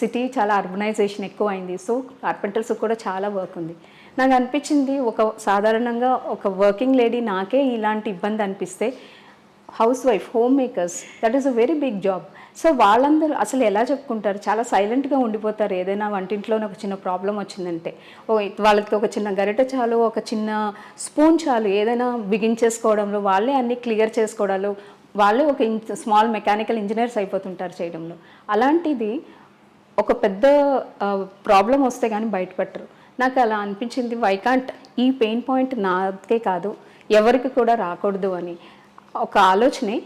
City చాలా urbanisation ఎక్కువ అయింది సో కార్పెంటర్స్ కూడా చాలా వర్క్ ఉంది. నాకు అనిపించింది ఒక సాధారణంగా ఒక వర్కింగ్ లేడీ నాకే ఇలాంటి ఇబ్బంది అనిపిస్తే housewife homemakers that is a very big job. So వాళ్ళందరూ అసలు ఎలా చెప్పుకుంటారు? చాలా సైలెంట్గా ఉండిపోతారు. ఏదైనా వంటింట్లోనే ఒక చిన్న ప్రాబ్లం వచ్చిందంటే ఓ వాళ్ళకి ఒక చిన్న గరిట చాలు ఒక చిన్న స్పూన్ చాలు ఏదైనా బిగించేసుకోవడంలో వాళ్ళే అన్నీ క్లియర్ చేసుకోవడాలు వాళ్ళే ఒక స్మాల్ మెకానికల్ ఇంజనీర్స్ అయిపోతుంటారు చేయడంలో. అలాంటిది ఒక పెద్ద ప్రాబ్లం వస్తే కానీ బయటపెట్టరు. నాకు అలా అనిపించింది వైకాంట్ ఈ పెయిన్ పాయింట్ నాకే కాదు ఎవరికి కూడా రాకూడదు అని. ఒక ఆలోచనే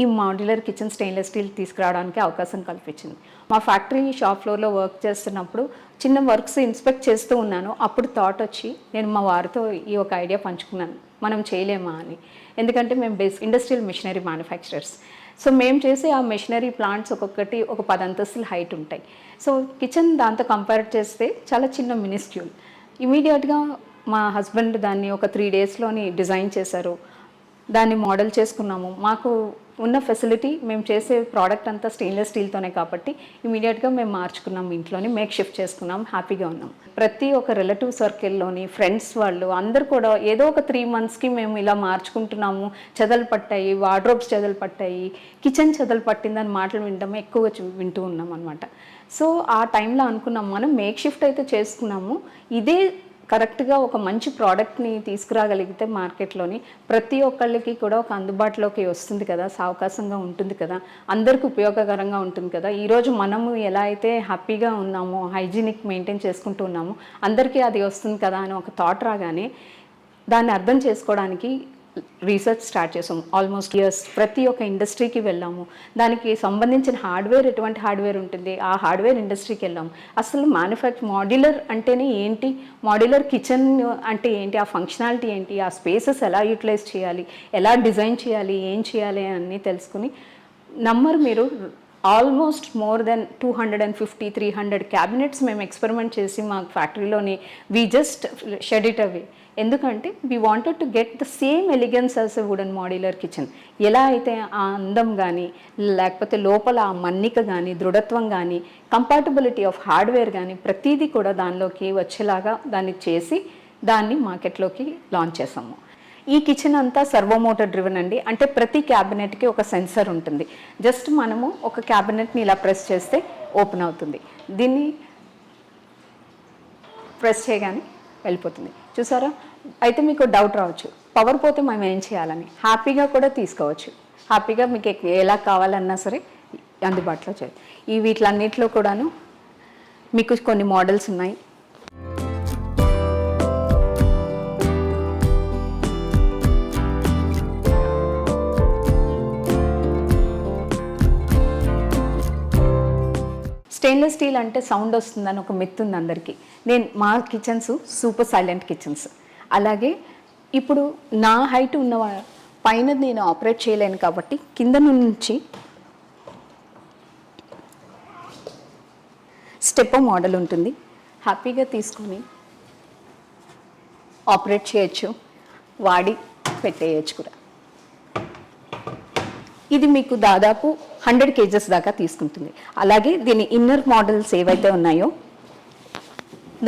ఈ మాడ్యులర్ కిచెన్ స్టెయిన్లెస్ స్టీల్ తీసుకురావడానికి అవకాశం కల్పించింది. మా ఫ్యాక్టరీ షాప్ ఫ్లోర్లో వర్క్ చేస్తున్నప్పుడు చిన్న వర్క్స్ ఇన్స్పెక్ట్ చేస్తూ ఉన్నాను. అప్పుడు థాట్ వచ్చి నేను మా వారితో ఈ ఒక ఐడియా పంచుకున్నాను. మనం చేయలేమా అని. ఎందుకంటే మేము base industrial machinery manufacturers so మేము చేసే ఆ మెషినరీ ప్లాంట్స్ ఒక్కొక్కటి ఒక పది అంతస్తుల హైట్ ఉంటాయి. సో కిచెన్ దాంతో కంపేర్ చేస్తే చాలా చిన్న మినిస్ట్యూల్ ఇమీడియట్గా మా హస్బెండ్ దాన్ని ఒక త్రీ డేస్లోని డిజైన్ చేశారు. దాన్ని మోడల్ చేసుకున్నాము. మాకు ఉన్న ఫెసిలిటీ మేము చేసే ప్రోడక్ట్ అంతా స్టెయిన్లెస్ స్టీల్తోనే కాబట్టి ఇమీడియట్గా మేము మార్చుకున్నాం ఇంట్లోని మేక్ షిఫ్ట్ చేసుకున్నాం హ్యాపీగా ఉన్నాం. ప్రతి ఒక్క రిలేటివ్ సర్కిల్లోని ఫ్రెండ్స్ వాళ్ళు అందరు కూడా ఏదో ఒక త్రీ మంత్స్కి మేము ఇలా మార్చుకుంటున్నాము. చెదలు పట్టాయి వార్డ్రోబ్స్ చెదలు పట్టాయి కిచెన్ చెదలు పట్టిందని మాటలు వినడం ఎక్కువ వింటూ ఉన్నాం అనమాట సో ఆ టైంలో అనుకున్నాం మనం మేక్ షిఫ్ట్ అయితే చేసుకున్నాము. ఇదే కరెక్ట్గా ఒక మంచి ప్రోడక్ట్ని తీసుకురాగలిగితే మార్కెట్లోని ప్రతి ఒక్కళ్ళకి కూడా ఒక అందుబాటులోకి వస్తుంది కదా సావకాశంగా ఉంటుంది కదా అందరికీ ఉపయోగకరంగా ఉంటుంది కదా. ఈరోజు మనము ఎలా అయితే హ్యాపీగా ఉన్నామో హైజీనిక్ మెయింటైన్ చేసుకుంటూ ఉన్నామో అందరికీ అది వస్తుంది కదా అని ఒక థాట్ రాగానే దాన్ని అర్థం చేసుకోవడానికి రీసెర్చ్ స్టార్ట్ చేసాం. ఆల్మోస్ట్ ఇయర్స్ ప్రతి ఒక్క ఇండస్ట్రీకి వెళ్ళాము. దానికి సంబంధించిన హార్డ్వేర్ ఎటువంటి హార్డ్వేర్ ఉంటుంది? ఆ హార్డ్వేర్ ఇండస్ట్రీకి వెళ్ళాము అసలు మ్యానుఫ్యాక్చర్ మాడ్యులర్ అంటేనే ఏంటి? మాడ్యులర్ కిచెన్ అంటే ఏంటి? ఆ ఫంక్షనాలిటీ ఏంటి? ఆ స్పేసెస్ ఎలా యూటిలైజ్ చేయాలి? ఎలా డిజైన్ చేయాలి? ఏం చేయాలి? అన్నీ తెలుసుకుని నంబర్ మీరు almost more than two hundred and fifty three hundred cabinets మేము ఎక్స్పెరిమెంట్ చేసి మా ఫ్యాక్టరీలోని we just shed it away ఎందుకంటే we wanted to get the same elegance as a wooden modular kitchen ఎలా అయితే ఆ అందం కానీ లేకపోతే లోపల ఆ మన్నిక కానీ దృఢత్వం కానీ కంపాటబిలిటీ ఆఫ్ హార్డ్వేర్ కానీ ప్రతిదీ కూడా దానిలోకి వచ్చేలాగా దాన్ని చేసి దాన్ని మార్కెట్లోకి లాంచ్ చేసాము. ఈ కిచెన్ అంతా సర్వో మోటర్ డ్రివెన్ అండి. అంటే ప్రతి క్యాబినెట్కి ఒక సెన్సర్ ఉంటుంది. జస్ట్ మనము ఒక క్యాబినెట్ని ఇలా ప్రెస్ చేస్తే ఓపెన్ అవుతుంది. దీన్ని ప్రెస్ చేయగానే వెళ్ళిపోతుంది. చూసారా? అయితే మీకు డౌట్ రావచ్చు. పవర్ పోతే మనం ఏం చేయాలని? హ్యాపీగా కూడా తీసుకోవచ్చు. హ్యాపీగా మీకు ఎలా కావాలన్నా సరే అందుబాటులో చేయాలి. ఈ వీటిలన్నిటిలో కూడాను మీకు కొన్ని మోడల్స్ ఉన్నాయి. స్టెయిన్లెస్ స్టీల్ అంటే సౌండ్ వస్తుందని ఒక మెత్తు ఉంది అందరికీ. నేను మా కిచెన్స్ సూపర్ సైలెంట్ కిచెన్స్ అలాగే ఇప్పుడు నా హైట్ ఉన్న పైన నేను ఆపరేట్ చేయలేను కాబట్టి కింద నుంచి స్టెప్ మోడల్ ఉంటుంది. హ్యాపీగా తీసుకొని ఆపరేట్ చేయొచ్చు. వాడి పెట్టేయచ్చు కూడా. ఇది మీకు దాదాపు హండ్రెడ్ కేజెస్ దాకా తీసుకుంటుంది. అలాగే దీని ఇన్నర్ మోడల్స్ ఏవైతే ఉన్నాయో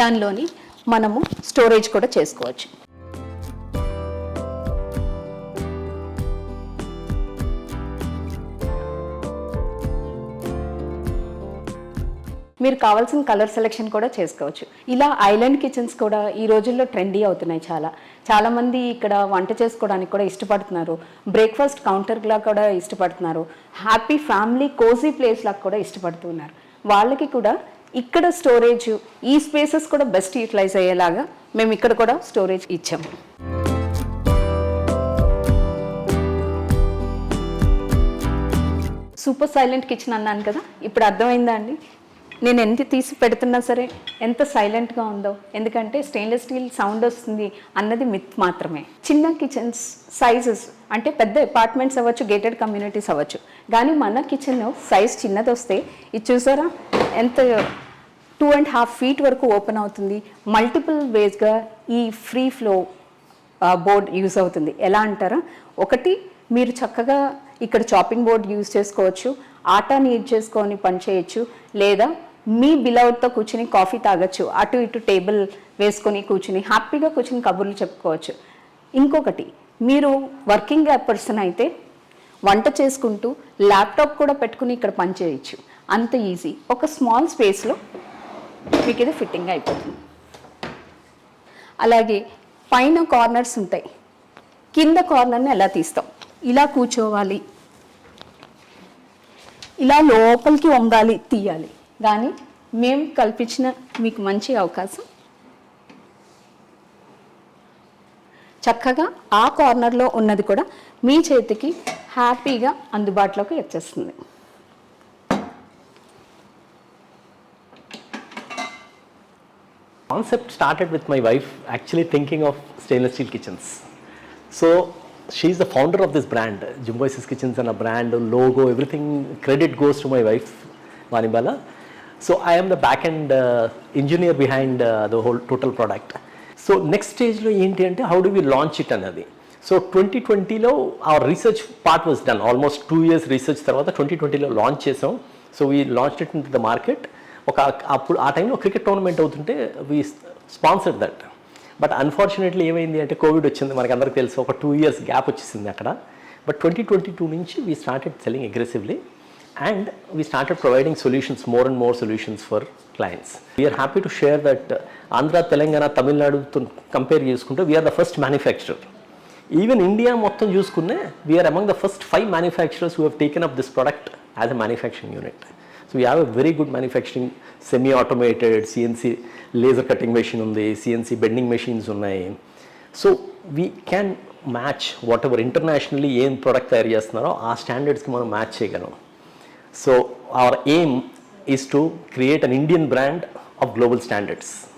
దానిలోని మనము స్టోరేజ్ కూడా చేసుకోవచ్చు. మీరు కావాల్సిన కలర్ సెలెక్షన్ కూడా చేసుకోవచ్చు. ఇలా ఐలాండ్ కిచెన్స్ కూడా ఈ రోజుల్లో ట్రెండీ అవుతున్నాయి చాలా. చాలామంది ఇక్కడ వంట చేసుకోవడానికి కూడా ఇష్టపడుతున్నారు. బ్రేక్ఫాస్ట్ కౌంటర్లా కూడా ఇష్టపడుతున్నారు. హ్యాపీ ఫ్యామిలీ కోజీ ప్లేస్ లాగా కూడా ఇష్టపడుతున్నారు. వాళ్ళకి కూడా ఇక్కడ స్టోరేజ్ ఈ స్పేసెస్ కూడా బెస్ట్ యూటిలైజ్ అయ్యేలాగా మేము ఇక్కడ కూడా స్టోరేజ్ ఇచ్చాము. సూపర్ సైలెంట్ కిచెన్ అన్నాను కదా? ఇప్పుడు అర్థమైందా అండి? నేను ఎంత తీసి పెడుతున్నా సరే ఎంత సైలెంట్గా ఉందో. ఎందుకంటే స్టెయిన్లెస్ స్టీల్ సౌండ్ వస్తుంది అన్నది మిత్ మాత్రమే. చిన్న కిచెన్స్ సైజెస్ అంటే పెద్ద అపార్ట్మెంట్స్ అవ్వచ్చు గేటెడ్ కమ్యూనిటీస్ అవ్వచ్చు. కానీ మన కిచెన్ సైజ్ చిన్నది వస్తే ఇది చూసారా? ఎంత టూ అండ్ హాఫ్ ఫీట్ వరకు ఓపెన్ అవుతుంది. మల్టిపుల్ వేస్గా ఈ ఫ్రీ ఫ్లో బోర్డ్ యూస్ అవుతుంది. ఎలా అంటారా? ఒకటి మీరు చక్కగా ఇక్కడ చాపింగ్ బోర్డ్ యూజ్ చేసుకోవచ్చు. ఆటా నీడ్ చేసుకొని పని చేయొచ్చు. లేదా మీ బిలౌడ్తో కూర్చుని కాఫీ తాగొచ్చు. అటు ఇటు టేబుల్ వేసుకొని కూర్చుని హ్యాపీగా కూర్చుని కబుర్లు చెప్పుకోవచ్చు. ఇంకొకటి మీరు వర్కింగ్ పర్సన్ అయితే వంట చేసుకుంటూ ల్యాప్టాప్ కూడా పెట్టుకుని ఇక్కడ పనిచేయచ్చు. అంత ఈజీ. ఒక స్మాల్ స్పేస్లో మీకు ఇది ఫిట్టింగ్ అయిపోతుంది. అలాగే పైన కార్నర్స్ ఉంటాయి. కింద కార్నర్ని ఎలా తీస్తాం? ఇలా కూర్చోవాలి. ఇలా లోపలికి వంగాలి తీయాలి. కానీ మేము కల్పించిన మీకు మంచి అవకాశం. చక్కగా ఆ కార్నర్లో ఉన్నది కూడా మీ చేతికి హ్యాపీగా అందుబాటులోకి వచ్చేస్తుంది. Concept started with my wife actually thinking of stainless steel kitchens so she's the founder of this brand జింబోయిసిస్ kitchens అన్న brand logo everything credit goes to my wife వాణిబల్ల So I am the back end uh, engineer behind uh, the whole total product. So next స్టేజ్లో ఏంటి అంటే how do we launch it అన్నది. So twenty ట్వంటీలో ఆ research part was done almost two years research తర్వాత twenty ట్వంటీలో launch చేసాం. So we launch it in the market ఒక అప్పుడు ఆ టైంలో క్రికెట్ టోర్నమెంట్ అవుతుంటే we sponsored that but unfortunately ఏమైంది అంటే కోవిడ్ వచ్చింది. మనకి అందరికీ తెలుసు. ఒక టూ ఇయర్స్ గ్యాప్ వచ్చేసింది అక్కడ. బట్ ట్వంటీ ట్వంటీ టూ నుంచి we started selling aggressively and we started providing solutions, more and more solutions for clients. We are happy to share that uh, Andhra, Telangana, Tamil Nadu తో compare చేసుకుంటే we are the first manufacturer even India మొత్తం చూసుకునే we are among the first five manufacturers who have taken up this product as a manufacturing unit so we have a very good manufacturing semi automated CNC laser cutting machine ఉంది CNC bending machines ఉన్నాయి. So we can match whatever internationally ఏం product తయారు చేస్తున్నారో ఆ స్టాండర్డ్స్కి మనం match చేయగలం. So our aim is to create an Indian brand of global standards.